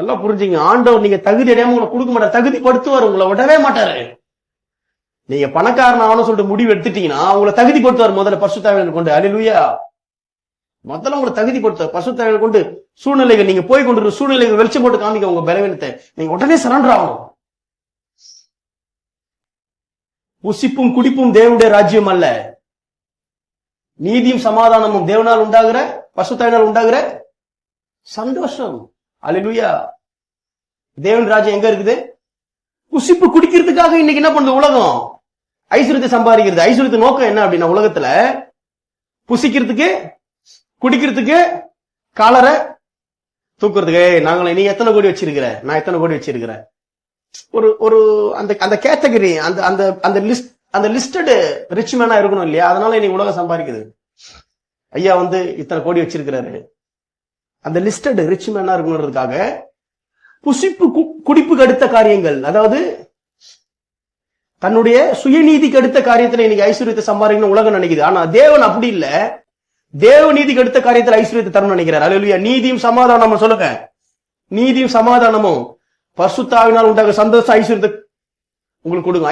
நல்லா புரிஞ்சுங்க. ஆண்டவர் நீங்க தகுதி அடையாம உங்களை கொடுக்க மாட்டார். தகுதிப்படுத்துவார் உங்களை. விடவே மாட்டாரு. நீங்க பணக்காரன் ஆகணும்னு சொல்லிட்டு முடிவு எடுத்துட்டீங்கன்னா உங்களை தகுதி படுத்துவார் முதல்ல பசுத்தாவியர்கள் கொண்டு. அலிலுயா முதல்ல உங்களை தகுதி தகுதிப்படுத்துவார். பசுத்தாவியர்கள் கொண்டு சூழ்நிலைகள் நீங்க போய் கொண்டு சூழ்நிலைகள் வெளிச்சம் போட்டு காமிக்க உங்க பலவீனத்தை. நீங்க உடனே சரண்டர் ஆகணும். உசிப்பும் குடிப்பும் தேவனுடைய ராஜ்யம் அல்ல. நீதியும் சமாதானமும் தேவனால் உண்டாகிற பசுத்தாயினால் உண்டாகிற சந்தோஷம். அலிலுயா தேவன் ராஜ்யம் எங்க இருக்குது? குசிப்பு குடிக்கிறதுக்காக இன்னைக்கு என்ன பண்ணுது உலகம்? ஐஸ்வர்யத்தை சம்பாதிக்கிறது. ஐஸ்வர்யத்து நோக்கம் என்ன அப்படின்னா உலகத்துல புசிக்கிறதுக்கு குடிக்கிறதுக்கு காலரை தூக்குறதுக்கு. நாங்களே நீ எத்தனை கோடி வச்சிருக்கிற? நான் எத்தனை கோடி வச்சிருக்கிறேன் ஒரு ஒரு அந்த அந்த கேட்டகரி அந்த அந்த அந்த லிஸ்ட் அந்த லிஸ்டடு ரிச் மேனா இருக்கணும் இல்லையா? அதனால இன்னைக்கு உலகம் சம்பாதிக்குது. ஐயா வந்து இத்தனை கோடி வச்சிருக்கிறாரு. அந்த லிஸ்டட் ரிச் மேனா இருக்கணுன்றதுக்காக புசிப்பு குடிப்புக்கு அடுத்த காரியங்கள். அதாவது தன்னுடைய சுயநீதிக்கு அடுத்த காரியத்துல இன்னைக்கு ஐஸ்வர்யத்தை சம்பாதிக்கணும் உலகம் நினைக்குது. ஆனா தேவன் அப்படி இல்ல. தேவ நீதிக்கு அடுத்த காரியத்துல ஐஸ்வர்யத்தை தரணும் நினைக்கிறார். அல்லேலூயா நீதியும் சமாதானமும் சொல்லுங்க. நீதியும் சமாதானமும் பசுத்தாவினால் உண்டாக சந்தோஷ ஐஸ்வர்யத்தை உங்களுக்கு கொடுங்க.